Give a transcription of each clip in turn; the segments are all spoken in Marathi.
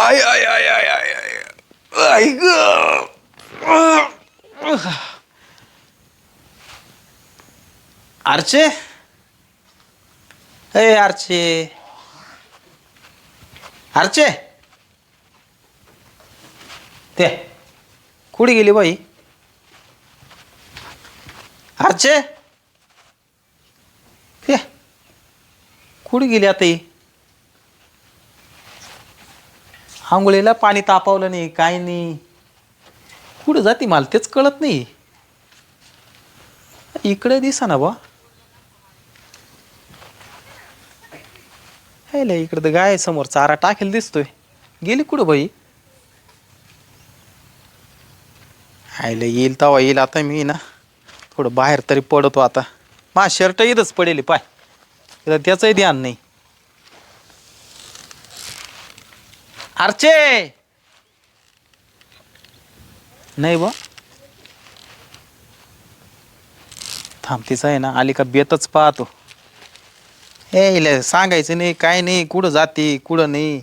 आय आय आय आय आय आय ग आरचे ए आरचे आरचे ते कुठे गेली बाई? आरचे ते कुठे गेली आता ही? आंघोळीला पाणी तापवलं नाही काय नाही. कुठं जाते मला तेच कळत नाही. इकडे दिसा ना बा हायला इकडं तर गाय समोर चारा टाकेल दिसतोय. गेली कुठं बाई? हायला येईल तवा येईल आता मी ना थोडं बाहेर तरी पडतो आता. मा शर्ट इथंच पडेल पाय. त्याचंही ध्यान नाही. आरचे नाही बा. थांब तिचं आहे ना आली का बेतच पाहतो. हे इले सांगायचं नाही काय नाही कुठं जाते कुठं नाही.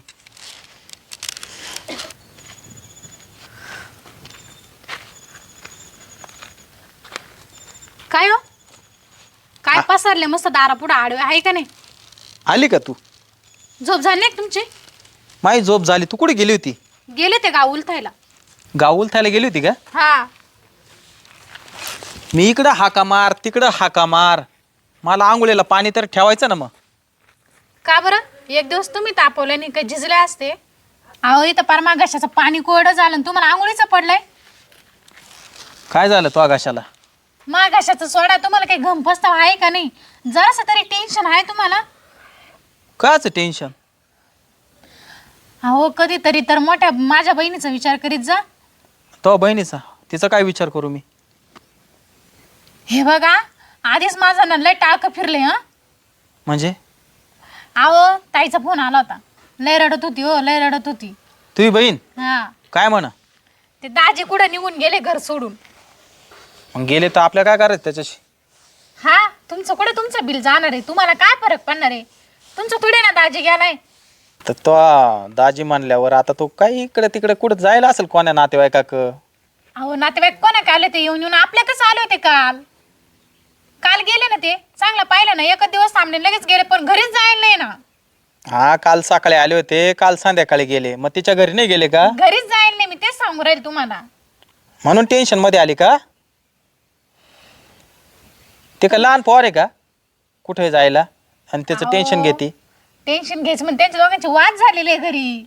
काय हो? काय पसरले मस्त दारा पुढे आडवे आहे का नाही? आली का तू? झोप झाली नाही का तुमची? माझी झोप झाली. तू कुठे गेली होती? गेले ते गाव उलथायला. गाव उलथायला गेली होती का? हा. मी इकडं हाका मार तिकडं हाका मार. मला आंघोळीला पाणी तर ठेवायचं ना मग. का बरं? एक दिवस तुम्ही तापवले नाही काही झिजले असते. अहो इथं परमा घशाचं पाणी कोरडं झालं आणि तुम्हाला आंघोळीचं पडलंय. काय झालं तो आकाशाला मा घशाचं सोडा तुम्हाला काही गंफस्ताव आहे का नाही? जरासं तरी टेन्शन आहे तुम्हाला. काच टेन्शन अहो कधीतरी तर मोठ्या माझ्या बहिणीचा विचार करीत जा. तो बहिणीचा? तिचा काय विचार करू मी? हे बघा आधीच माझा ना लय टाळकं फिरले हं. म्हणजे? अहो ताईचा फोन आला होता. लय रडत होती हो लय रडत होती. तुझी बहीण? हा. काय म्हणा? ते दाजी कुठं निघून गेले घर सोडून? मग गेले तर आपल्या काय करायचं त्याच्याशी? हा तुमचं कुठे तुमचं बिल जाणार आहे? तुम्हाला काय फरक पडणार आहे? तुमचं थोडे ना दाजी गेलाय. तर तो दाजी मानल्यावर आता तो काय इकडे तिकडे कुठं जायला असेल कोण्या नातेवाईकाक? अहो नातेवाईक कोणा काय आले ते येऊन येऊन? आपल्यातच आले होते काल? काल गेले ना ते? चांगलं पाहिलं ना? एकच दिवस थांबले लगेच गेले पण घरीच जायला नाही ना. हा काल सकाळी आले होते काल संध्याकाळी गेले. मग तिच्या घरी नाही गेले का? घरीच जायला नाही मी तेच सांगू राहील तुम्हाला. म्हणून टेन्शनमध्ये आली का? ते का लहान पोर आहे का? कुठे जायला? आणि त्याचं. टेन्शन घेते. टेन्शन घ्यायचं म्हणजे त्यांच्या दोघांची वाद झालेली आहे घरी.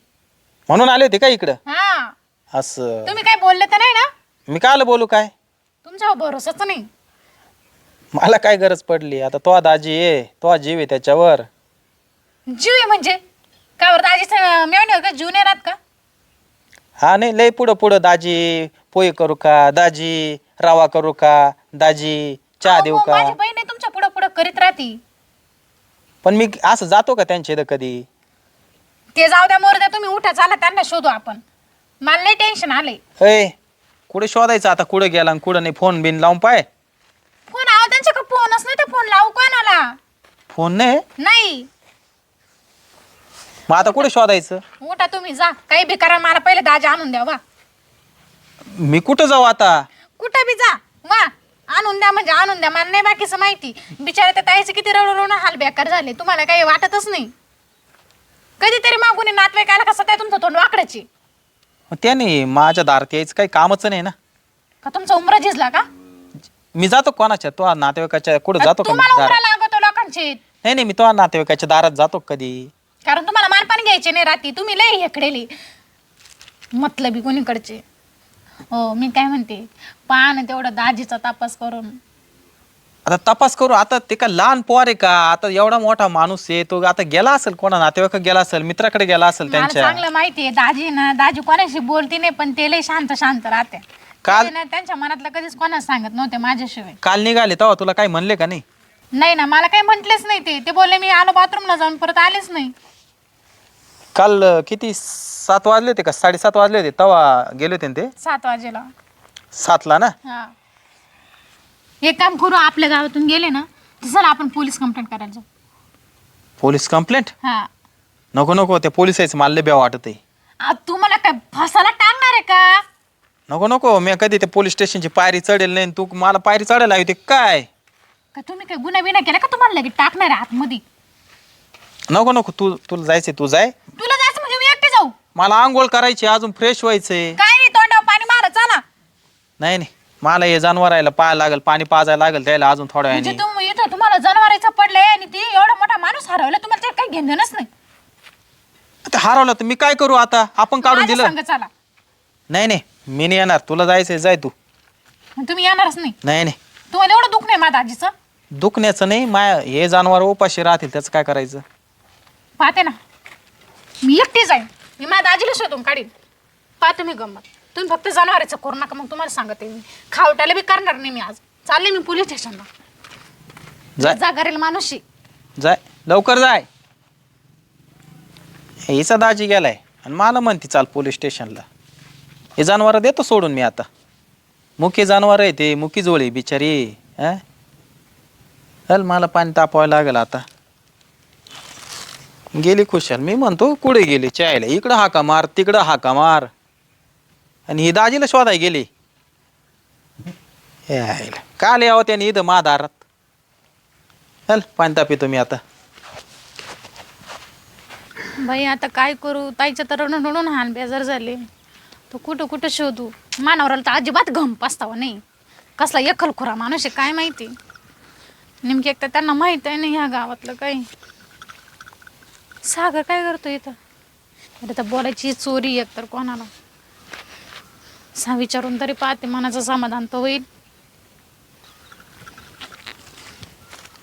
म्हणून आले होते का इकडं? हा. असं. तुम्ही काय बोलले तर नाही ना? मी काल बोलू काय? तुमच्यावर भरोसाच नाही. मला काय गरज पडली? आता तो दाजी आहे तो जीव आहे त्याच्यावर. जीव आहे म्हणजे? का बरं दाजीचं मेवणे का? जीव नाही राहत का? हा नाही लय पुढं पुढं दाजी पोहे करू का? दाजी रवा करू का? दाजी चहा अहो, देऊ का? माझी बहीण आहे तुमच्या पुढं पुढं करीत राहती. पण मी असं जातो का त्यांच्या इथं कधी? ते जाऊ द्या मोर द्या तुम्ही उठा चाला त्यांना शोधू आपण. मला लय टेन्शन आलंय. अय कुठे शोधायचं आता? कुठे गेला आणि कुठं नाही? फोन बिन लावून पाय. फोन आहो त्यांच्याकडे फोनच नाही तर फोन लावू कोणाला? फोन नाही? नाही. मग आता कुठे शोधायचं? उठा तुम्ही जा. काही बी करा मला पहिले दाजी आणून द्या वा. मी कुठं जाऊ आता? कुठं बी जा वा. आणून द्या म्हणजे आणून द्या. मला नाही बाकीचं माहिती. बिचारा त्या ताईचे किती रडू रडून हाल बेकार झाले. तुम्हाला काही वाटतच नाही. कधीतरी मागून नातवाईक आला कसं काय तुमचं तोंड वाकडायची? मग त्याने माझ्या दारात यायचं काही कामच नाही ना. का तुमचा उमरा झिजला का? मी जातो कोणाच्या? तो नातेवाईकाच्या कुठं जातो का मी तुम्हाला दारात? उमरा लागतो लोकांचे. नाही नाही मी तो नातेवाईकाच्या दारात जातो कधी. कारण तुम्हाला मानपान घ्यायचे नाही रात्री. तुम्ही लय हेकडेली. मतलबी कोणीकडचे. हो मी काय म्हणते? पहा ना तेवढा दाजीचा तपास करून. आता तपास करू आता ते का लहान पोर आहे का? आता एवढा मोठा माणूस आहे तो आता गेला असेल कोणा नातेवाईक गेला असेल मित्राकडे गेला असेल मला त्यांच्या. चांगलं माहिती आहे दाजी ना दाजी कोणाशी बोलती नाही पण ते लय शांत शांत राहते. काल- ते ना त्यांच्या मनातलं कधीच कोणाच सांगत नव्हते माझ्याशिवाय. काल निघाले तेव्हा तुला काही म्हणले का नाही? नाही ना मला काही म्हटलेच नाही ते. ते बोलले मी आलो बाथरूमला जाऊन परत आलेच नाही. काल अं, किती? सात वाजले होते का? साडेसात वाजले होते. तेव्हा गेले होते ना ते? सात वाजेला. सातला ना? हा. एक काम करू आपल्या गावातून गेले ना तर चला आपण पोलीस कंप्लेंट करायला जाऊ. पोलीस कंप्लेंट हा. नको नको. त्या पोलिसाचं मला लय बेव वाटत आहे आ, तुम्हाला काय फसायला टाकणार आहे का? नको नको. मी कधी ते पोलीस स्टेशनची पायरी चढेल नाही आणि तू मला पायरी चढायला हवी ते काय? का तुम्ही काय गुन्हा बिना केला का? तुम्हाला लगेच टाकणार आहे आतमध्ये. नको नको तू तुला जायचंय तू जाय. तुला जायचं म्हणजे मी एकटे जाऊ. मला आंघोळ करायची अजून फ्रेश व्हायचंय. काय नाही तोंडावर पाणी मारा चला. नाही नाही. मला हे जनावरायला पाहायला लागेल पाणी पाजायला लागेल त्याला अजून थोड्या म्हणजे वेळाने. इथं तुम्हाला जनावरांचं पडलंय आणि ती एवढा मोठा माणूस हरवला तुम्हाला ते काही घेणंच नाही. ते हरवलं तर मी काय करू आता? आपण काढून माझ्या दिलं. संग चला. नाही नाही. मी नाही येणार. तुला जायचंय जाय तू. मग तुम्ही येणारच नाही. नाही नाही. तुम्हाला एवढं दुःख नाही माझ्या आजीचं? दुखण्याचं नाही. माया हे जनावर उपाशी राहतील त्याचं काय करायचं? पाहते ना. मी एकटी जाईन मी माझ्या आजीला शोधून काढीन. पहा तुम्ही गंमत. तुम्ही फक्त जनावरांचं करू नका मग तुम्हाला सांगते मी. खावटाला बी करणार नाही मी आज. चालले मी पोलीस स्टेशनला. जाय. जा करेल माणूसशी. जाय. लवकर जाय. हिचा दाजी गेलाय. आणि मला म्हणते चाल पोलीस स्टेशनला. हे जनावर देतो सोडून मी आता. मुकी जनावर आहे ते मुकी जोळी बिचारी. हा चल मला पाणी तापवायला लागेल आता. गेली खुशाल. मी म्हणतो कुठे गेली? चायला. इकडं हाका मार तिकडं हाका मार. आणि ही दाजीला शोधाय गेली. हे काल यावं त्याने इथं माधारात? चल पाणी तापितो तुम्ही आता. बाई आता काय करू? ताईच्या तर रडून रडून हान बेजार झाले. तो कुठं कुठं शोधू? मानावराला तर अजिबात घम पास्तावा नाही. कसला एकलखुरा माणूस आहे काय माहिती? नेमकी एक तर त्यांना माहीत आहे नाही ह्या गावातलं काही. सागर काय करतो इथं? अरे तर बोलायची चोरी एक तर कोणाला. सा विचारून तरी पाहते मनाचं समाधान तर होईल.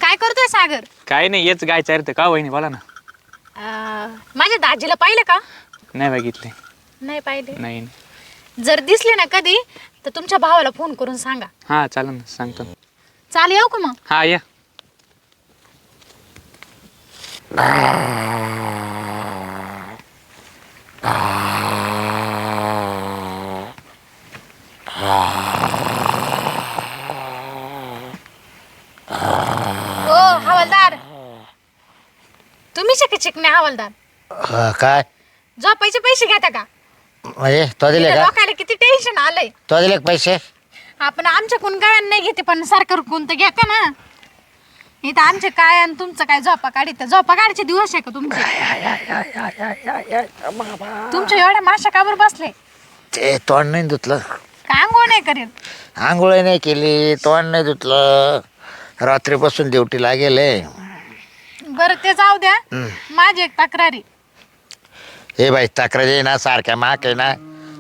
काय करतोय सागर? काय नाही येच गाय चारते का वहिनी बोला ना. माझ्या दाजीला पाहिलं का? नाही बघितले नाही पाहिले? नाही. जर दिसले ना कधी तर तुमच्या भावाला फोन करून सांगा. हा चालेल ना सांगतो. चाल येऊ का मग? हा या. हो हवालदार. तुम्ही शिक चिकणे हवालदार. अ, काय? झोपायचे पैसे घेता का? म्हणजे तो दिले इथं का? लोकांना किती टेन्शन आलंय. तो दिले का पैसे? आपण आमच्याकडून काय नाही घेते पण सरकार कोणतं घेता ना? इथं आमचे काय आणि तुमचं काय झोपा काढित झोपा काढायचे दिवस आहे का तुमचे तुमच्या एवढ्या माशा काबर बसले ते तोंड नाही धुतलं काय अंघोळ नाही करेल आंघोळ नाही केली तोंड नाही धुतलं रात्रीपासून ड्युटीला गेले बरं ते जाऊ द्या माझी एक तक्रारी हे बाई तक्रार आहे ना सारख्या माक आहे ना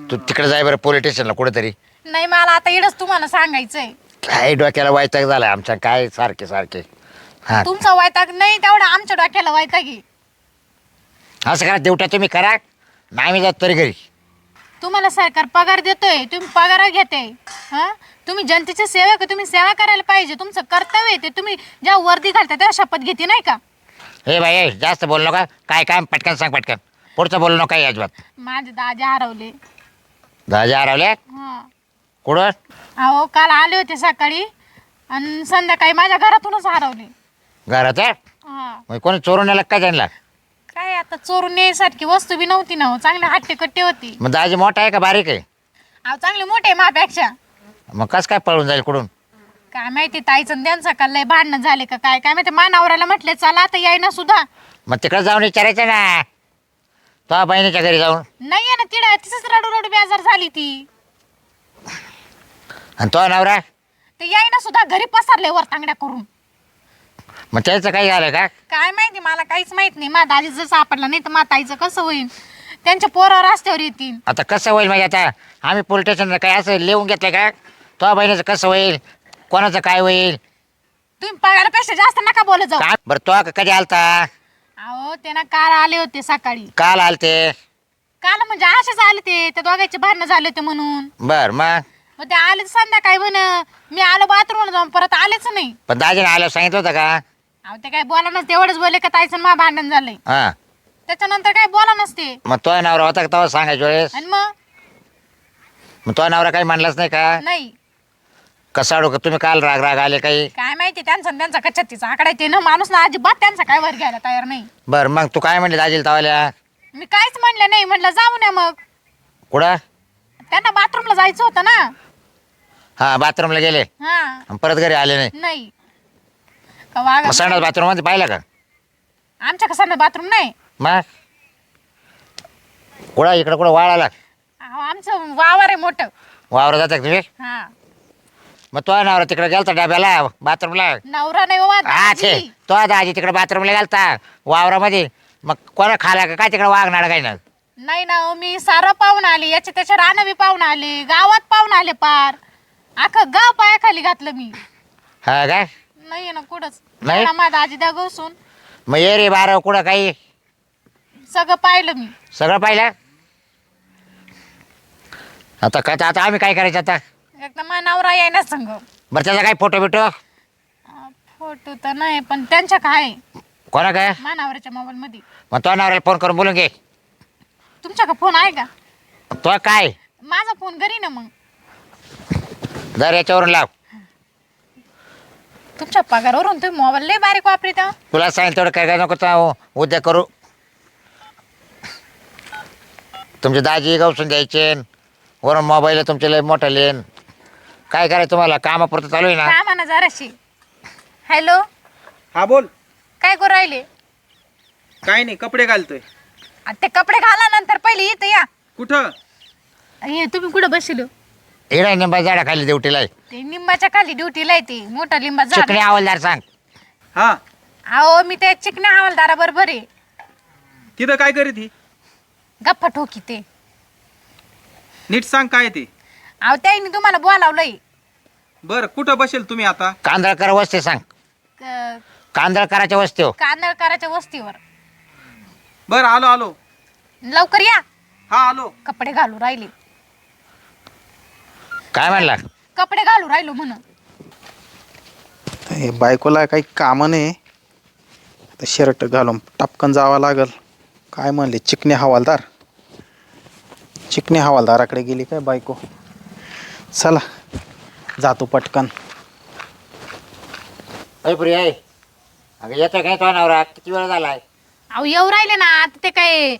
तू तिकडे जाय बरं पोलीस स्टेशनला कुठेतरी नाही मला आता इडच तुम्हाला सांगायचंय काय डोक्याला वायताक झालाय आमच्या काय सारखे सारखे हा. तुमचा वैताग नाही तेवढा आमच्या डोक्याला वैतागी असं करा देवटा तुम्ही करा नाही मी जात तरी घरी. तुम्हाला सरकार पगार देतोय तुम्ही पगार घेते हा? तुम्ही जनतेची सेवा का तुम्ही सेवा करायला पाहिजे तुमचं कर्तव्य आहे ते तुम्ही ज्या वर्दी घालता तेव्हा शपथ घेते नाही का? हे बाई ए, जास्त बोलू नका काय काय पटकन सांग पटकन. पुढचं बोलू नका अजिबात. माझे दाजे हरवले. दहा हरवले? हा. कुठं? अहो काल आले होते सकाळी आणि संध्याकाळी माझ्या घरातूनच हरवले. घरात आहे? हा. मग कोणी चोरून नेला काय त्यांना? काय आता चोरून यायसारखी वस्तू बी नव्हती ना हो. चांगले हट्टे कट्टे होती. मग दाजी मोठा आहे का बारीक आहे? अहो चांगले मोठे माझ्यापेक्षा मग कसं काय पळून जाईल कुठून? काय माहिती ताईचं आणि त्यांचं का लय भांडणं झाले का काय? काय माहिती मानावराला म्हटले चला आता यायना सुद्धा. मग तिकडे जाऊन विचारायचं ना. तो बहिणीच्या घरी जाऊन. नाही ना तिला तिचंच रडू रडू बेजार झाली ती. आणि तो नवरा? ते यायना सुद्धा घरी पसरले वर तांगड्या करून. मग त्याचं काही झालं का? काय माहिती मला काहीच माहीत नाही. माझ्या दाजी जर सापडला नाही तर माझ्या ताईचं कसं होईल? त्यांच्या पोरावर रस्त्यावर येतील. आता कसं होईल मग आता? आम्ही पोलीस स्टेशनला काय असं लिहून घेतलं का? तो बहिणीचं कसं होईल? कोणाचं काय होईल? तुम्ही पगारापेक्षा जास्त नका बोलत जाऊ. काय बरं तो का कधी आलता? अहो ते ना कार आले होते सकाळी. काल आलते. काल म्हणजे असेच आले ते. त्या दोघांचे भांडणं झाले होते म्हणून. बर मग? मग ते आले संध्याकाळी म्हण मी आलो बाथरूमला जाऊन परत आलेच नाही. पण दाजीने आल्यावर सांगितलं होतं का? अहो ते काय बोला नसते एवढंच बोलले का ताईचं मा भांडण झालंय. हां. त्याच्यानंतर काय बोला नसते. मग तो नवरा होता का तेव्हा सांगायच्या वेळेस? आणि मग? मग तो नवरा काही म्हणलाच नाही का? नाही. कसा का तुम्ही काल राग राग आले काही? काय माहिती त्यांचा आणि त्यांचा कच्छतीचा आकडा ते ना माणूस ना अजिबात त्यांचा काय वर घ्यायला तयार नाही. बर मग तू काय म्हणले दाजीला तवाल्या? मी काहीच म्हणलं नाही म्हणलं जाऊ नये मग. कुठं? त्यांना बाथरूमला जायचं होतं ना. हा बाथरूमला गेले. हा. आणि परत घरी आले नाही? नाही. मग संडास बाथरूममध्ये पाहिलं का? आमच्या कसा बाथरूम नाही. मग? कुठं इकडं कुठं वाळाला अहो, आमचं वावर आहे मोठं. वावर जाता तुम्ही? हा. मग तो नवरा तिकडे गेलता डब्याला बाथरूमला नवरा नाही हा. तो दाजी तिकडे बाथरूमला गेलता वावरामध्ये. मग कोणा खाला का? काय तिकडे वागणार काय ना नाही ना हो, मी सारं पाहून आले याच्या त्याच्या रानं बी पाहून आले गावात पाहून आले पार. अख्खं गाव पायाखाली घातलं मी. हा काय नाही ना कुठंच. नाही? मला माझा आजी द्या घुसून. मग ये रे बारा कुठं काही सगळं पाहिलं मी. सगळं पाहिलं? आता काय आता आम्ही काय करायचं आता? एकदा माझा नवरा यायना संग. बरं त्याचा काय फोटो बिटो? फोटो तर नाही पण त्यांच्या काय? कोणा काय? मानावरच्या मोबाईल मध्ये मग तो नवऱ्याला फोन करून बोलून घे. तुमच्या का फोन आहे का? तो काय? माझा फोन घरी ना मग. जर याच्यावरून लाव. तुमच्या पगारावरून तुम्ही मोबाईल लय बारीक वापरित. तुला सांगितलं तेवढं काय काय नको तर उद्या करू. तुमचे दाजी गवसून द्यायचे. वरून मोबाईल तुमचे लय मोठा लेन काय करायचं तुम्हाला? कामापुरतं चालू आहे ना? का म्हणा जराशी? हॅलो? हा बोल. काय करू राहिले? काय नाही कपडे घालतोय. आ, ते कपडे घाला नंतर पहिले येतं या. कुठं? हे तुम्ही कुठं बसलो? इकडे निंबा झाडा खाली ड्युटीला ते निंबाच्या खाली ड्युटीला आहे ते. मोठा लिंबा झाड. चिकणे हवालदार सांग. हा. अहो मी ते चिकण्या हवालदारा बरोबर आहे तिथं काय करीत ही? गप्पा ठोकी ते. नीट सांग काय ते. अहो त्यांनी तुम्हाला बोलावलंय. बर कुठं बसेल तुम्ही आता? कांदळकर वस्ती सांग. क- कांदळकराच्या वस्ती हो कांदळकराच्या वस्तीवर. बर आलो आलो. लवकर या. हा आलो. कपडे घालू राहिले. काय म्हणला? कपडे घालू राहिलो म्हणून. हे बायकोला काही कामं नाही. आता शर्ट घालून टपकन जावं लागल. काय म्हणले? चिकणे हवालदार. चिकणे हवालदाराकडे गेली काय बायको? चला जातो पटकन. अरे पुरी आहे अगं येतोय काय तो नवरा? किती वेळ झालाय? अहो येऊ राहिले ना. आता ते काय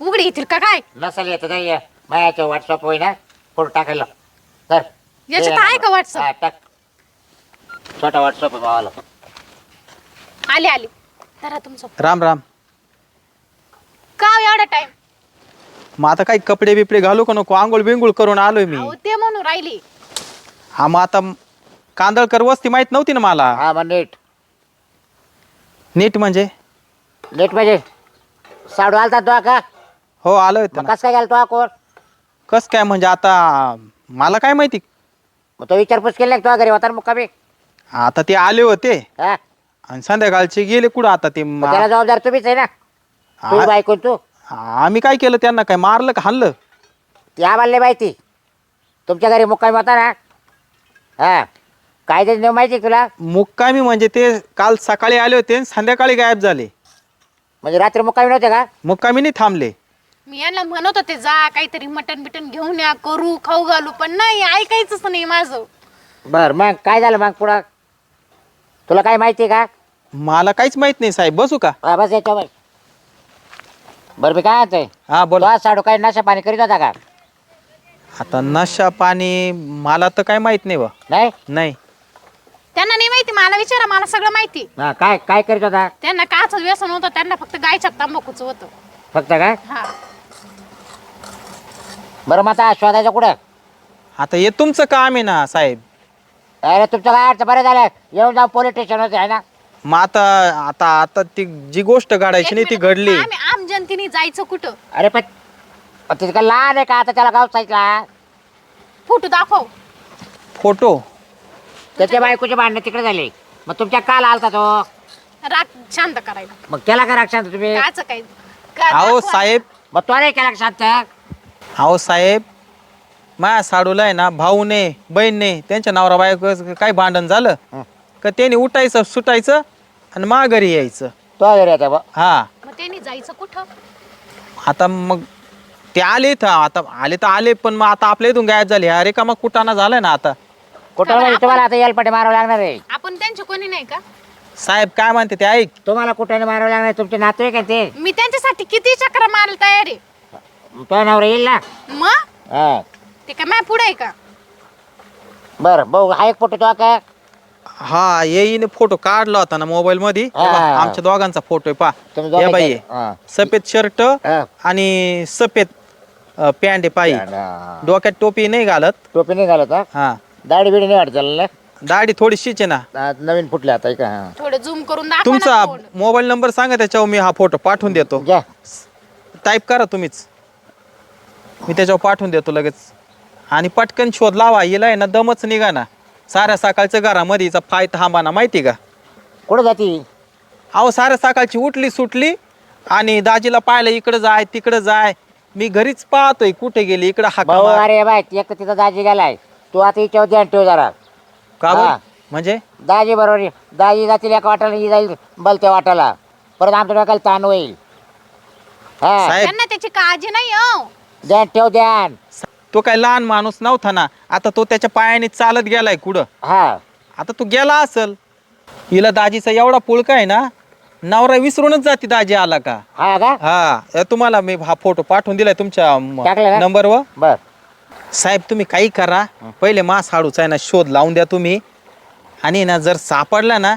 उघडी येतील का काय? नसेल येतं नाही माझ्या व्हॉट्सअप होई ना फोटो टाकायला. तर याच्यात आहे का WhatsApp? हा, टाक. छोटा व्हॉट्सअप भावाला. आले आले. तर तुमचं. राम राम. का हो एवढा टाइम मग आता काही कपडे बिपडे घालू का नको? आंघोळ बिंगोळ करून आलोय मी. अहो ते म्हणून राहिले. हा मग आता कांदळकर वस्ती माहीत नव्हती ना मला. हा मग नीट. नीट म्हणजे? नीट म्हणजे साडू आलता तो का? हो आलोय मग कसं काय गेला तो कोण? कस काय म्हणजे आता मला काय माहिती? मग तो विचारपूस केली का तो घरी होता ना मुक्कामी. आता ते आले होते. हा. आणि संध्याकाळचे गेले कुठं आता ते मग त्याला जबाबदार तुम्हीच आहे ना. तू आ- बायको तू. आम्ही काय केलं त्यांना? काय मारलं का हाणलं? ती आम्हाला माहिती. तुमच्या घरी मुक्कामी होता ना? हा. काय ते नियम माहिती आहे तुला? मुक्कामी म्हणजे ते काल सकाळी आले होते आणि संध्याकाळी गायब झाले. म्हणजे रात्री मुक्कामी नव्हते का? मुक्कामी नाही थांबले. मी यांना म्हणत होते जा काहीतरी मटन बिटन घेऊन या करू खाऊ घालू. पण नाही ऐकायचंच नाही माझं. बर मग काय झालं मग पुढं? तुला काय माहिती आहे का? मला काहीच माहीत नाही साहेब. बसू का? हा, बस याच्यावर बरं मी काय म्हणतोय? हा बोला. साडू काय नशा पाणी करीत होता का? आता नशा पाणी मला तर काय माहीत नाही बा. नाही? त्यांना नाही नाही माहिती मला विचारा मला सगळं माहिती. हा काय काय करीत होता? त्यांना काच व्यसन होतं त्यांना फक्त गायच्या तंबाखूचं होतं. फक्त काय हा. बरं मग आता शोधायचं कुठं? आता हे तुमचं काम आहे ना साहेब. अरे तुमचं काय अडचण? बरं झालं. येऊन जाऊ पोलीस स्टेशन होते आहे ना? मग आता आता आता ती जी गोष्ट घडायची नाही ती एक मिनिट, घडली. आम्ही आम जनतेने जायचं कुठं? अरे पण पण तिथे काय लहान आहे का? आता त्याला गाव साईडला? फोटो दाखव. फोटो? त्याच्या बायकोचे भांडणं तिकडे झाले. मग तुमच्या काल आलता तो. राग शांत करायला. मग केला का राक्षांत तुम्ही? काच काय का- अहो दाखवा. साहेब. मग तो नाही केला का शांत? अहो साहेब माया साडूला आहे ना भाऊने बहीणने त्यांच्या नवरा बायको काय भांडण झालं? हं. का त्याने उठायचं सुटायचं आणि माघारी यायचं? तो घरी होता बा. हा. मग त्यांनी जायचं कुठं? आता मग ते आले तर आता आले तर आले पण मग आता आपल्या इथून गायब झाले. अरे का मग कुटाणा झालाय ना आता. कुठं म्हणजे तुम्हाला आता पटे मारावं लागणार आहे. आपण त्यांचे कोणी नाही का? साहेब काय म्हणते ते ऐक. तुम्हाला कुठे मारावं लागणार तुमचे नातेवाईक आहे ते? मी त्यांच्यासाठी किती चक्र मारायला तयार आहे? तो नवरा येईल ना? मग? हा. ते काय माय पुढे आहे का? बरं भाऊ हा एक फोटो तो का? हा येईने फोटो काढला होता ना मोबाईल मध्ये. हे. हा. बघ, आमच्या दोघांचा फोटो आहे पा तुम्ही दोघं बाई काय- हा. सफेद शर्ट हा. आणि सफेद अं, पॅन्ट आहे पायी. हा. डोक्यात टोपी नाही घालत. टोपी नाही घालत हा? हा. दाढी बिडी नाही वाटत त्याला दाढी थोडीशीच आहे ना. ना? नवीन फुटले आता का हा. थोडं झूम करून दाखवा तुमचा फोन. मोबाईल नंबर सांगा त्याच्यावर मी हा फोटो पाठवून देतो. घ्या. टाईप करा तुम्हीच. मी त्याच्यावर पाठवून देतो लगेच. आणि पटकन शोध लावा हिला आहे ना दमच निघा ना. साऱ्या सकाळचं घरामध्ये हिचा फाय थांबाना माहिती का? कुठं जाती? अहो साऱ्या सकाळची उठली सुटली आणि दाजीला पाहिलं इकडं जाय तिकडं जाय. मी घरीच पाहतोय कुठे गेली इकडं भाऊ मार. अरे बाय एक तिथं दाजी गेलाय. तू आता हिच्यावर ध्यान ठेव जरा. का बरं? हा. म्हणजे? दाजी बरोबर आहे. दाजी जातील एका वाटाला ही जाईल बलत्या वाटाला परत आमच्या डोक्याला ताण होईल. हा. साहेब. त्यांना त्याची काळजी नाही हो. ध्यान ठेव ध्यान तो काय लहान माणूस नव्हता ना. आता तो त्याच्या पायाने चालत गेलाय कुठं? हा. आता तो गेला असल. हिला दाजीचा एवढा पुळका आहे ना नवरा विसरूनच जाते दाजी आला का? हा का? हा. अ, तुम्हाला मी हा फोटो पाठवून दिलाय तुमच्या म- टाकला का? नंबरवर बर. साहेब तुम्ही काही करा. पहिले मास हाडूचा आहे ना शोध लावून द्या तुम्ही. आणि ना जर सापडला ना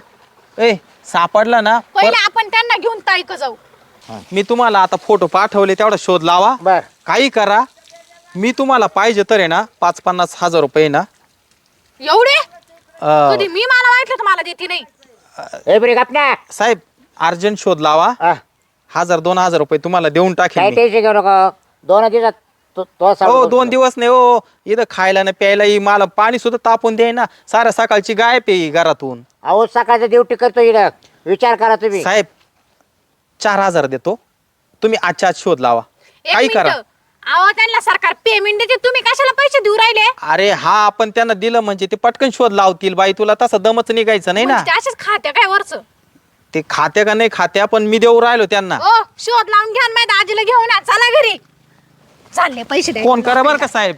ए सापडला ना पहिले आपण त्यांना घेऊन ताईक जाऊ. मी तुम्हाला आता फोटो पाठवले तेवढा शोध लावा. बर. काही करा. मी तुम्हाला पाहिजे तर आहे ना पाच पन्नास हजार रुपये ना. एवढे? अ, कधी मी मला वाटलं तर मला देते नाही. ए बरे गपना. साहेब अर्जंट शोध लावा. हा. हजार दोन हजार रुपये तुम्हाला देऊन काय टाकेल मी. टेन्शन घेऊ नका. दोन दिवसात तो- तो हो सांगतो. दोन दिवस नाही हो. इथं खायला ना प्यायला ही मला पाणी सुद्धा तापून द्याय ना. साऱ्या सकाळची गाय पेई घरातून. अहो सकाळचं ड्युटी करतो इकडं विचार करा तुम्ही. साहेब चार हजार देतो. तुम्ही आजच्या आज शोध लावा. एक काही मिनिट. करा अहो त्यांना सरकार पेमेंट देते. तुम्ही कशाला पैसे देऊ राहिले? अरे हा आपण त्यांना दिलं म्हणजे ते पटकन शोध लावतील बाई. तुला तसं दमच निघायचं नाही ना? म्हणजे ते असेच खात्या काय वरच? ते खात्या का नाही खात्या पण मी देऊ राहिलो त्यांना. ओ शोध लावून घ्या माझ्या दाजीला घेऊन या. चला घरी. चालले पैसे फोन करा बरं का साहेब.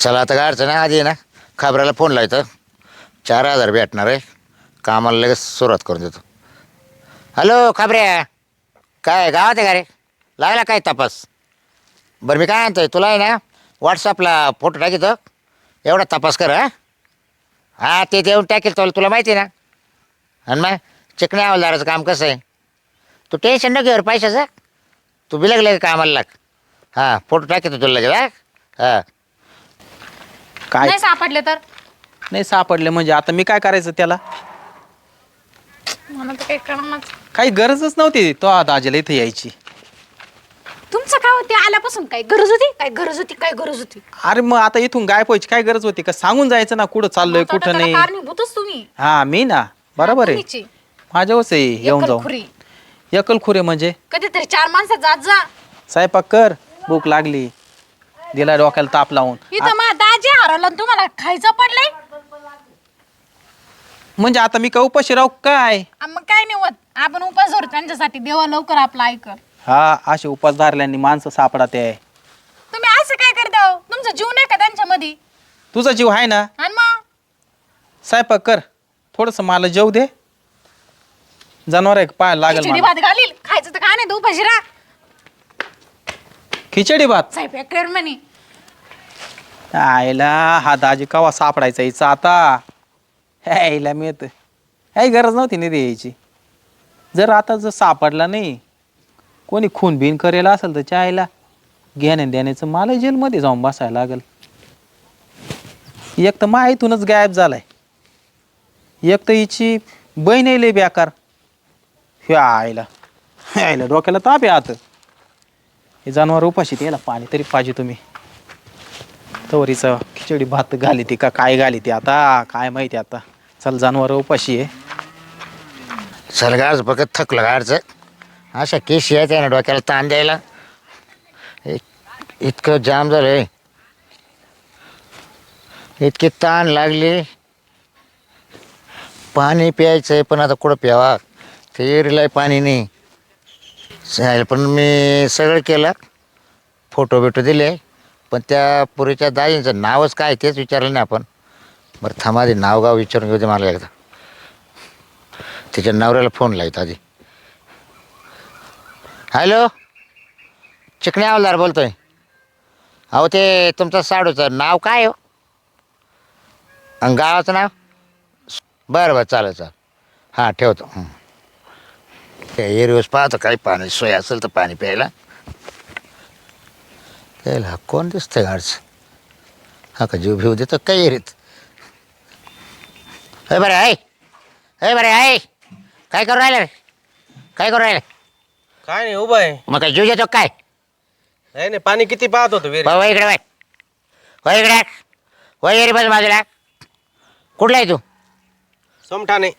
चला आता काय अडचण आहे? आधी आहे ना खबराला फोन लावतो. चार हजार भेटणार आहे. कामाला लगेच सुरुवात करून देतो. हॅलो खबऱ्या. काय गावात आहे का रे? लागला काय तपास? बरं मी काय म्हणतोय तुला आहे ना व्हॉट्सअपला फोटो टाकितो. एवढा तपास कर हा? हां ते देऊन टाकेल तुला तुला माहिती आहे ना? आणि मग चिकण्या हवालदाराचं काम कसं आहे? तू टेन्शन नको घेऊ पैशाचं. तू बिलगले कामाला लाग? हां फोटो टाकेतो तुला लगेच हा? हां. काय? नाही सापडले तर? नाही सापडले म्हणजे आता मी काय करायचं त्याला? मला तर काही कळणार काही गरजच नव्हती तो दाजीला इथं यायची. तुमचं काय होते? आल्यापासून काय गरज होती? काय गरज होती? काय गरज होती? अरे मग आता इथून गाय व्हायची काय गरज होती? का सांगून जायचं ना कुठं चाललोय आता कुठं त्याला नाही? कारणीभूतच तुम्ही. हा मी ना? बरोबर आहे. तुम्हीच. माझ्यावरच आहे येऊन जाऊन. एकलखुरी. एकलखुरे म्हणजे? कधीतरी चार माणसं जात जा. स्वयंपाक कर भूक लागली. दिला डोक्याला ताप लावून. इथं मा दाजी हरवलं आणि तुम्हाला खायचं पडलंय? म्हणजे आता मी का उपाशी राहू काय? आ, मग काय नाही होत. आपण उपास धरू त्यांच्यासाठी देवा लवकर आपला ऐकर हा असे उपास धरल्याने माणसं सापडत आहे. तुम्ही असं काय करता हो? तुमचा जीव नाही का त्यांच्यामध्ये? तुझा जीव आहे ना? आणि मग स्वयंपाक कर. थोडस मला जेव दे. जनावर आहे पाय लागेल खिचडी मला. भात घालील. खायचं तर काय नाही तू उपाशी राहा. खिचडी भात? साहेब कर म्हणे. आईला हा दाजी कवा सापडायचा हिचा आता? आईला मी येत काही गरज नव्हती निधी द्यायची जर आता जर सापडला नाही कोणी खून बिन करेल असेल तर आईला घेण्या देण्याचं मला जेलमध्ये जाऊन बसायला लागेल. एक तर मा गायब झालाय. एक तर हिची बहीण लय बेकार. ह्या आईला आईला डोक्याला ताप आहे आता. हे जनावर उपाशी याला पाणी तरी पाहिजे तुम्ही. तवरीचा खिचडी भात घाली ती का काय घाली ती आता काय माहिती आता. चल जनावर उपाशी आहे. सरगाच बघत थकलं गाडचं अशा केस यायचं ना डोक्याला ताण द्यायला. इत- इतकं जाम झालंय. इतके ताण लागले. पाणी प्यायचंय पण आता कुठं प्यावा? तेरीलाय पाणी नाही. चालेल, पण मी सगळं केलं. फोटो बिटो दिले. पण त्या पुरीच्या दाजींचं नावच काय तेच विचारलं नाही आपण. बरं थांबा आधी नावगाव विचारून घेऊ दे मला एकदा. तिच्या नवऱ्याला फोन लावत आधी. हॅलो चिकणे हवालदार बोलतोय. अहो ते तुमचं साडूचं नाव काय हो? आणि गावाचं नाव? बरं बरं चालेल चालेल. हां ठेवतो. ते एरियोस पाहतो काही पाणी सोय असेल तर पाणी प्यायला. त्याला कोण दिसतंय गाडचं? हा का जीव भिव देतो काय एरीत हे बरं आहे हे बरं आहे काय करू राहिलं रे? काय करू राहिलं? काय नाही उभा आहे. मग काय जीव देतो काय? नाही नाही पाणी किती पाहत होतो विहिरीत. वय इकडे वय वय इकडे. वय एरी बस बाजूला कुठला आहे तू? सोमठाणे.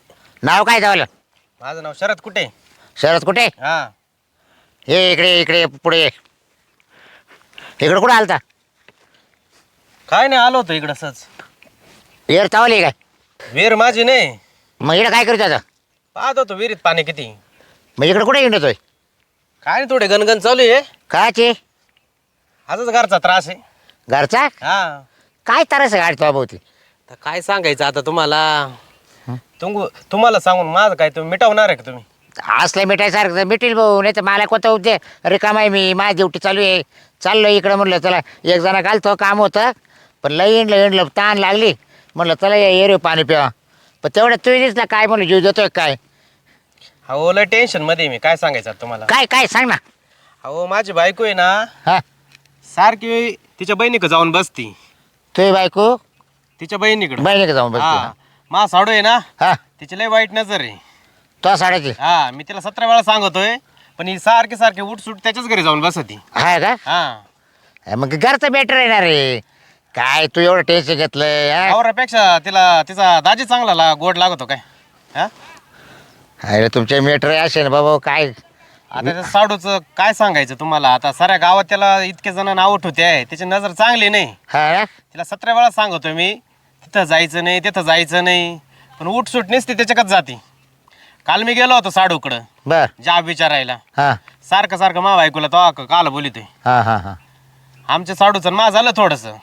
नाव काय जावलं माझं नाव शरद कुठे? शरद कुठे? हा. ये इकडे इकडे पुढे ये. इकडे कुठं आलता? काय नाही आलो होतो इकडं सहज एअर चावली काय? विहीर माझी नाही. मग इकडे काय करतो आता पाहत होतो विहिरीत पाणी किती. मग इकडे कुठे येतोय काय नाही थोडे गणगण चालू आहे. काचे? आजच घरचा त्रास आहे. घरचा? हा. काय तरस गाडी तो भोवती तर काय सांगायचं आता तुम्हाला? तुंग तुम्हाला सांगून माझं काय तुम्ही मिटवणार आहे का तुम्ही? असलं मिठाईसारखं तर मिटेल भाऊ नाही तर मला कोणतं उद्या रिकाम आहे मी माझी ड्युटी चालू आहे. चाललो इकडं म्हणलं चला एक जणा घालतो काम होतं. पण लई इंडलं इंडलं ताण लागली. म्हणलं चला या एरियो पाणी प्यावा पण तेवढं तू दिसला काय म्हणलं जीव देतोय काय? अहो लय टेन्शनमध्ये आहे मी. काय सांगायचं आता तुम्हाला? काय काय सांग ना. अहो माझी बायको आहे ना हा. सारखी तिच्या बहिणीकडे जाऊन बसती. तुझी बायको? तिच्या बहिणीकडे. बहिणीकडे जाऊन बसते मा साडू आहे ना हा. तिची लय वाईट नजर आहे. तो साड्याची? हा मी तिला सतरा वेळा सांगतोय पण ही सारखी सारखी उठ सुट त्याच्याच घरी जाऊन बसती. हा का? हा. हा, मग घरचं बेटर येणार रे. काय तू एवढं टेन्शन घेतलंय हा? तिला तिचा दाजी चांगला ला- गोड लागतो काय? हा? अरे तुमचे मेटर असे ना बाबा काय? आता त्या साडूचं काय सांगायचं तुम्हाला? आता साऱ्या गावात त्याला इतके जण नाव ठेवते आहे. त्याची नजर चांगली नाही. हा? तिला सतरा वेळा सांगतोय मी तिथं जायचं नाही तिथं जायचं नाही. पण उठसूट नसते त्याच्याकडे जाते. काल मी गेलो होतो साडूकडं. बर. जाब विचारायला. हा. सारखं सारखं मा बायकोला तो काल बोलितोय. हा हा हा. आमच्या साडूचं मा झालं थोडंसं.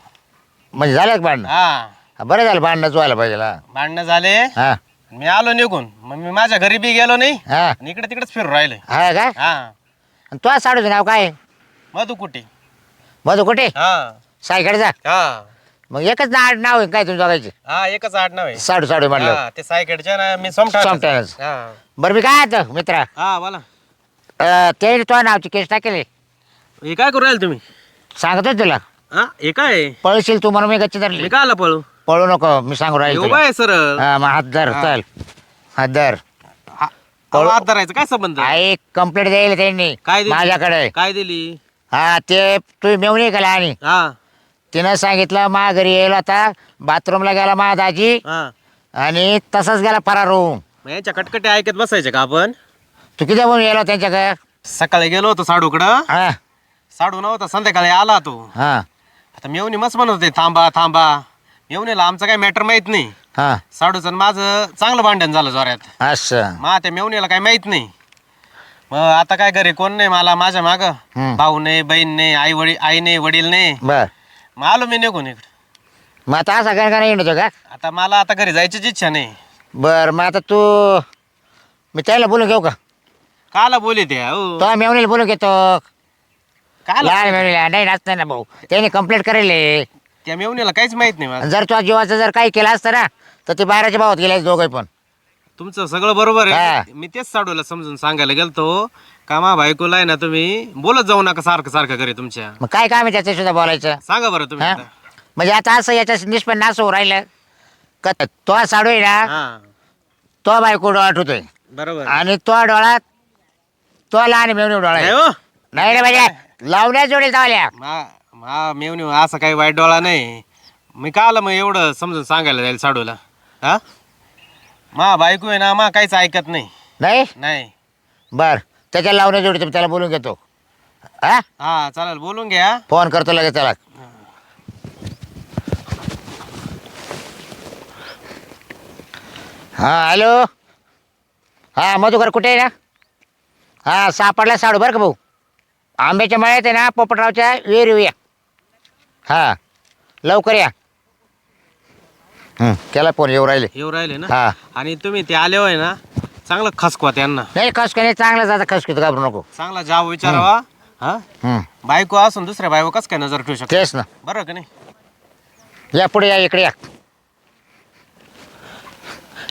म्हणजे झालं का भांडणं? हा. हा, बरं झालं भांडणंच व्हायला पाहिजे हा. भांडणं झाले. हा. मी आलो निघून. मग मी माझ्या घरी बी गेलो नाही. हा. आणि इकडे तिकडेच फिरून राहिलोय हा का? हा. आणि तुझ्या साडूचं नाव काय? आहे? मधू कुठे? मधू कुठे? हा. सायकडचा हा. मग एकच ना नाव आहे काय तुमच्या दोघांचे? हा एकच आडनाव आहे. साडू साडू म्हणलं. हा, ते सायकेडच्या ना मी सोमठा. हा. बरं मी काय आता मित्रा? हा बोला. अं, ते तुझ्या नावची केस टाकेली. हे काय करू राहिले तुम्ही? सांगतोय तुला. हा हे काय? आहे? पळशील तू म्हणून मी गच्ची धरली मी आला पळू? पळू नको मी सांगू राहील उभा तुला. आहे हा मग हात धर. चल. हात धर. हात धरायचं काय संबंध? एक कंप्लेंट द्यायला त्यांनी. काय दिली? माझ्याकडे. काय दिली? हा ते तू मेवणी गेला आणि. हा. तिनं सांगितलं मा घरी येईल आता. बाथरूमला गेला मा दाजी. हा. आणि तसाच गेला फरार होऊन. मग यांच्या कटकटे ऐकत बसायचे का आपण? तू किती म्हणून गेला त्यांच्याकडे? सकाळी गेलो होतो साडूकडं. हा. साडू नव्हता संध्याकाळी आला तो. हा. आता मेवणी मस्त म्हणत होते. थांबा थांबा. मेवणीला आमचं काही मॅटर माहीत नाही. हा. साडूचं आणि माझं चांगलं भांडण झालं जोऱ्यात असं मग त्या मेवणीला काही माहीत नाही. मग आता काय घरी कोण नाही मला माझ्या माग. हम्म. भाऊ नाही बहीण नाही आई वडील आई नाही वडील नाही. बर. मग आलो मी निघून इकडे. मग आता असा काय नाही येतो का? आता मला आता घरी जायचीच इच्छा नाही. बर मग आता तू मी त्याला बोलून घेऊ का? काला बोली ते हो. तो मेवणीला बोलून घेतो. मेवणीला नाही नाच नाही ना भाऊ. त्याने कंप्लेंट करेल. त्या मेवणीला काहीच माहीत नाही जर तुझ्या जीवाचं जर काही केलं असतं ना तर ते बाहेरच्या भावात गेले दोघे पण. तुमचं सगळं बरोबर हा. आहे मी तेच साडूला समजून सांगायला गेलतो का मा बायकोला आहे ना तुम्ही बोलत जाऊ नका सारखं सारखं घरी तुमच्या. मग काय काम आहे त्याच्या सुद्धा बोलायचं? सांगा बरं तुम्ही हा? आता. म्हणजे आता असं याच्या निष्पन्न असं होऊ राहिलं. का तो साडू आहे ना हा. तो बायको डोळा ठेवतोय बरोबर. आणि तो डोळा तो लहान मेवणी डोळा नाही. हो. नाही रे म्हणजे लावण्या जोडेल तावल्या मा मा मेवणी असं काही वाईट डोळा नाही. मी का आलं मग एवढं समजून सांगायला जाईल साडूला? हा? मा बायको आहे ना मा काहीच ऐकत नाही. नाही? नाही. बर त्याच्या लावण्या जोडीत त्याला बोलून घेतो. हा? हा चालेल बोलून घ्या. फोन करतो लगेच त्याला. हा हॅलो? हा मधुकर कुठे आहे ना? हा सापडला साडू बरं का भाऊ? आंब्याच्या मळ्यात आहे ना पोपटरावच्या विहीर या हा लवकर या. हं, केला फोन येऊ राहिले. येऊ राहिले ना? हा. आणि तुम्ही ते आले होय ना चांगलं खसकवा त्यांना. नाही कस नाही चांगलं जातं खसकीत घाबरू नको. चांगला जाव विचारावा हा. हं, बायको असून दुसऱ्या बायको कस काय नजर ठेवू शकतो? तेच ना. बरं का नाही? या पुढे या इकडे या.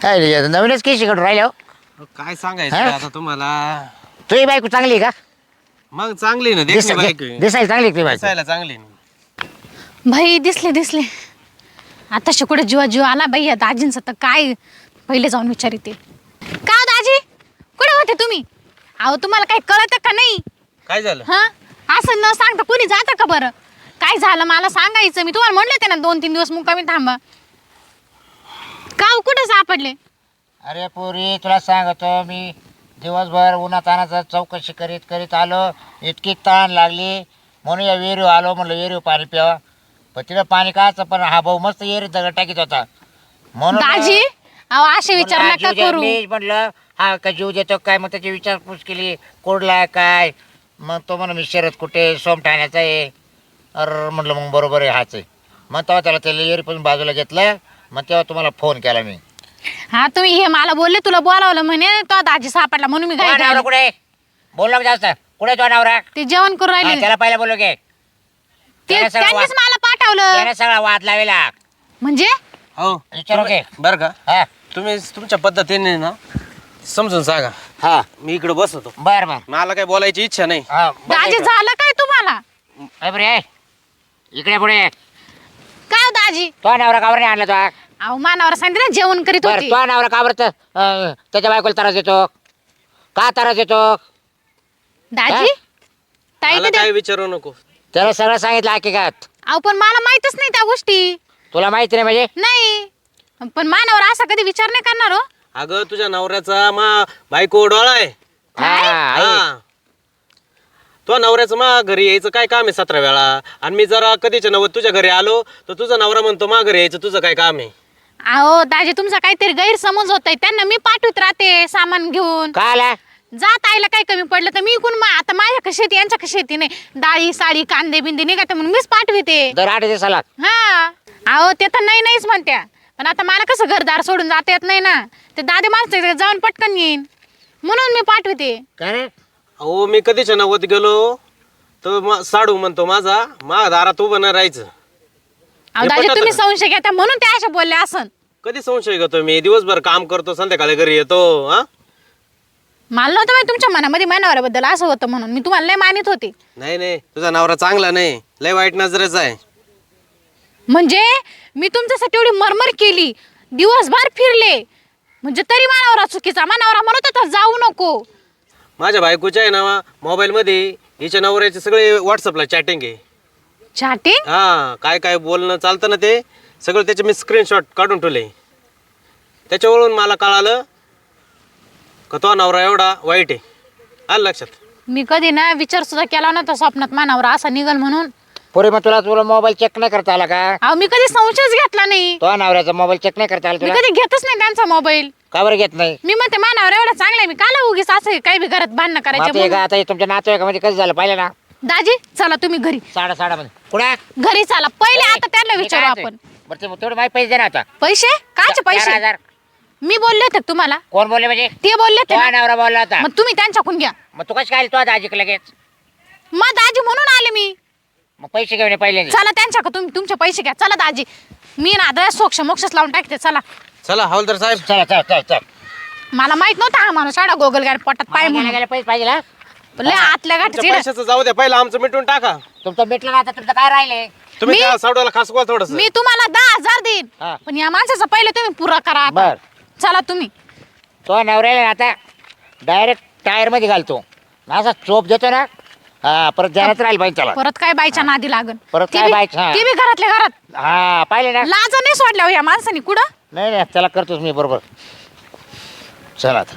काय रे, नवीनच केस इकडे राहिल्या हो. अहो, काय सांगायचं हा? आता तुम्हाला? तुझी बायको चांगली आहे का? मग चांगली ना देखणी दिसा- बायको आहे. दिसायला चांगली तुझी बायको. दिसायला चांगली ना. भाई दिसले दिसले. आता कुठे जीवा जीव आला बाई या दाजींचं तर काय पहिले जाऊन विचारिते का हो दाजी? कुठे होते तुम्ही? अहो तुम्हाला काही कळत का नाही? काय झालं? हा? असं न सांगता कोणी जातं का बरं? काय झालं? मला सांगायचं. मी तुम्हाला म्हणले होते ना दोन तीन दिवस मुक्कामी थांबा. का हो, कुठे सापडले? अरे पोरी तुला सांगतो मी. दिवसभर उन्हात तानाचा चौकशी करीत करीत आलो. इतकी ताण लागली. म्हणून या विहिरीव आलो. म्हणलं विहिरीव पाणी प्यावा. पण तिला पाणी कायचं पण हा भाऊ मस्त विहिरीत दगड टाकीत होता. म्हणून दाजी अहो असे म्हणलं, विचार नका जीव दे- करू. मी म्हटलं हा का जीव देतो काय? मग त्याची विचारपूस केली. कोडला काय? मग तो म्हणा मी शरद कुठे सोम ठाण्याचा आहे. अर म्हटलं मग बरोबर आहे हाच आहे. मग तेव्हा त्याला त्याला एअरफोन बाजूला घेतलं. मग तेव्हा तुम्हाला फोन केला मी. हा तुम्ही हे मला बोलले तुला बोलावलं म्हणे तो दाजी सापडला म्हणून मी नवरा घाई कुठे? बोललो का जास्त. कुठे तो नवरा? ते जेवण करून हा, राहिले. त्याला पहिला बोललो की ते त्याला सगळं त्यांनीच मला पाठवलं. त्याने सगळा वाद लावेला. म्हणजे? हो. विचारू घे. बरं का? हा. तुम्ही तुमच्या पद्धतीने ना समजून सांगा. हा. मी इकडे बसतो. बर बर. मला काही बोलायची इच्छा नाही. हा बस दाजी इकडं. झालं काय तुम्हाला? ए, बरे इकडे पुढे. काय हो दाजी? तो नवरा कावर नाही आणला तो अहो मानावर सांगितलं ना जेवण करीत बर होती. तो नवरा तर अं, त्याच्या बायकोला त्रास देतो? का त्रास देतो? दाजी? ताई मला काय विचारू नको. त्याला सगळं सांगितलं हकीकत. अहो पण मला माहितच नाही त्या गोष्टी. तुला माहिती नाही म्हणजे? नाही. पण मानावर असा कधी विचार नाही करणार हो. अगं तुझ्या नवऱ्याचा मा बायको डोळा आहे. हा, आहे. हा. तो नवऱ्याचं मा घरी यायचं काय काम आहे सतरा वेळा? आणि मी जरा कधीच्या नव्वद तुझ्या घरी आलो तर तुझा नवरा म्हणतो मा घरी यायचं तुझं काय काम आहे? अहो दाजी तुमचा काहीतरी गैरसमज होत त्यांना मी पाठवत राहते सामान घेऊन. का आला? जात आईला काय कमी पडलं तर मी इकून मा- आता माझ्या कशी येते यांच्या कशी येते नाही. डाळी साडी कांदे बिंदे निघते म्हणून मीच पाठवते. दर आठ दिवसाला. हा. अहो ते तर नाही नाहीच म्हणत्या. पण आता मला कसं घरदार सोडून जाता येत नाही ना? ते दादे माणसं जाऊन पटकन येईन. म्हणून मी पाठवते. काय रे? अहो मी कधीच्या नव्वद गेलो तर साडू म्हणतो माझा. मा दारात उभं नाही राहायचं. अहो हे दाजी पटत तुम्ही का? संशय घेता म्हणून त्या अशा बोलल्या असन कधी संशय घेतो मी? दिवसभर काम करतो संध्याकाळी घरी येतो हा? मला नव्हतं माहिती तुमच्या मनामध्ये मानवऱ्याबद्दल असं होतं म्हणून. मी तुम्हाला लय मानित होते. नाही नाही तुझा नवरा चांगला नाही. लय वाईट नजरेचा आहे. म्हणजे मी तुमच्यासाठी एवढी मरमर केली दिवसभर फिरले. म्हणजे तरी मानावरा चुकीचा मानावरा म्हणत होता जाऊ नको. माझ्या बायकोच्या आहे ना मोबाईलमध्ये हिच्या नवऱ्याचे सगळे व्हॉट्सअपला चॅटिंग आहे. चॅटिंग हा काय काय बोलणं चालतं ना ते. सगळं त्याचे मी स्क्रीनशॉट काढून ठेवले. त्याच्यावरून मला कळालं का तो नवरा एवढा वाईट आहे. आलं लक्षात? मी कधी ना विचार सुद्धा केला नव्हता स्वप्नात मानावरा असा निघल म्हणून. पुरे मग तुला तुला मोबाईल चेक नाही करता आला का? अहो मी कधी संशयच घेतला नाही. तो नवऱ्याचा मोबाईल चेक नाही करता आला मी तुला? कधी घेतच नाही त्यांचा मोबाईल का बरं घेत नाही? मी म्हणते मानावर एवढा चांगला आहे मी काला उगीच असं काही बी घरात भांडणं मग करायचे आता हे का? म्हणून. आता हे तुमच्या नातेवाईकामध्ये कसं झालं पाहिलं ना? दाजी चला तुम्ही घरी. साडा साडा मध्ये. कुठे घरी चला. पहिले आता त्यांना विचारू आपण. बरं ते तेवढे माझे पैसे दे ना आता पैसे? कायचे चार पैसे? हजार. मी बोलले होते का तुम्हाला. कोण बोलले म्हणजे? ते बोलले होते ना. नवरा बोलला होता. मग तुम्ही त्यांच्याकडून घ्या. मग तू कशी काय तो आता आजिक लगेच. मग दाजी म्हणून आले मी. मग पैसे घेऊन ये पहिले चला त्यांच्याकडे तुम्ही तुमचे पैसे घ्या. चला दाजी. मी ना आता सोक्ष मोक्षच लावून टाकते. चला. चला हवलदार साहेब. चला चल चल चल. मला माहीत नव्हता हा माणूस. एवढा गोगल गाडी पोटात पाय म्हणून. गेले पैसे पाहिजे ना लय आतल्या तुमच्या पैशाचं जाऊ द्या पहिलं आमचं मिटून टाका. तुमचं मिटलं ना आता तुमचं काय राहिले? तुम्ही मी- त्या सावड्याला खासवा थोडस. मी तुम्हाला दहा हजार देईन. हा. पण या माणसाचा पहिले तुम्ही पुरा करा आता. बर. चला तुम्ही. तो नवऱ्याला आता डायरेक्ट टायरमध्ये घालतो. असा चोप देतो ना. हा परत ध्यानात राहील पाहिजे त्याला परत काय बायच्या नादी लागन. परत ते काय बी- बायचं, हा. ते बी घरातल्या घरात. हा पाहिले ना. लाज नाही सोडल्या हो या माणसाने कुठं? नाही नाही त्याला करतोच मी बरोबर. चला आता.